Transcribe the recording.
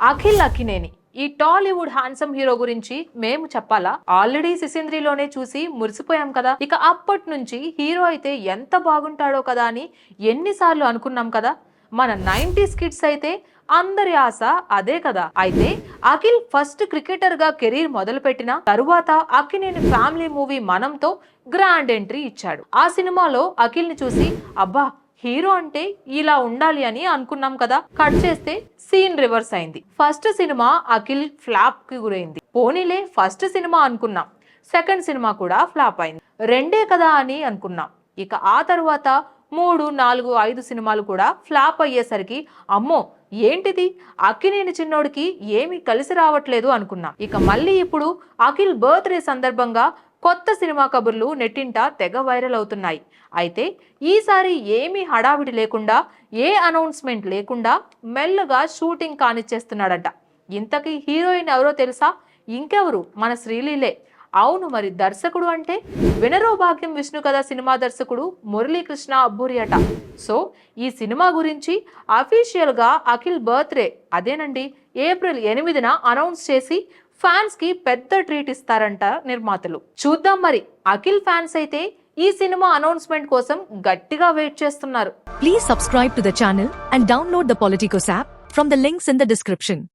అఖిల్ అక్కినేని. ఈ Tollywood handsome hero గురించి మేము చెప్పాలా? ఆల్రెడీ సిసింద్రిలోనే చూసి మురిసిపోయాం కదా. ఇక అప్పటి నుంచి హీరో అయితే ఎంత బాగుంటాడో కదా అని ఎన్నిసార్లు అనుకున్నాం కదా. మన నైంటీస్ కిడ్స్ అయితే అందరి ఆశ అదే కదా. అయితే అఖిల్ ఫస్ట్ క్రికెటర్గా కెరీర్ మొదలుపెట్టిన తరువాత అక్కినేని ఫ్యామిలీ మూవీ మనంతో గ్రాండ్ ఎంట్రీ ఇచ్చాడు. ఆ సినిమాలో అఖిల్ని చూసి అబ్బా హీరో అంటే ఇలా ఉండాలి అని అనుకున్నాం కదా. కట్ చేస్తే సీన్ రివర్స్ అయింది. ఫస్ట్ సినిమా అఖిల్ ఫ్లాప్కి గురైంది. పోనీలే ఫస్ట్ సినిమా అనుకున్నాం. సెకండ్ సినిమా కూడా ఫ్లాప్ అయింది. రెండే కదా అని అనుకున్నాం. ఇక ఆ తర్వాత మూడు నాలుగు ఐదు సినిమాలు కూడా ఫ్లాప్ అయ్యేసరికి అమ్మో ఏంటిది? అక్కినేని చిన్నోడికి ఏమీ కలిసి రావట్లేదు అనుకున్నాం. ఇక మళ్ళీ ఇప్పుడు అఖిల్ బర్త్డే సందర్భంగా కొత్త సినిమా కబుర్లు నెట్టింట తెగ వైరల్ అవుతున్నాయి. అయితే ఈసారి ఏమీ హడావిడి లేకుండా ఏ అనౌన్స్మెంట్ లేకుండా మెల్లగా షూటింగ్ కానిచ్చేస్తున్నాడట. ఇంతకీ హీరోయిన్ ఎవరో తెలుసా? ఇంకెవరు? మన శ్రీలీలే. అవును మరి దర్శకుడు అంటే? వినరో భాగ్యం విష్ణు కథ సినిమా దర్శకుడు మురళీకృష్ణ అబ్బూరి అట. సో ఈ సినిమా గురించి అఫీషియల్గా అఖిల్ బర్త్డే అదేనండి ఏప్రిల్ ఎనిమిదిన అనౌన్స్ చేసి ఫ్యాన్స్కి పెద్ద ట్రీట్ ఇస్తారంట నిర్మాతలు. చూద్దాం మరి. అఖిల్ ఫ్యాన్స్ అయితే ఈ సినిమా అనౌన్స్మెంట్ కోసం గట్టిగా వెయిట్ చేస్తున్నారు. Please subscribe to the and download the app from the links in the description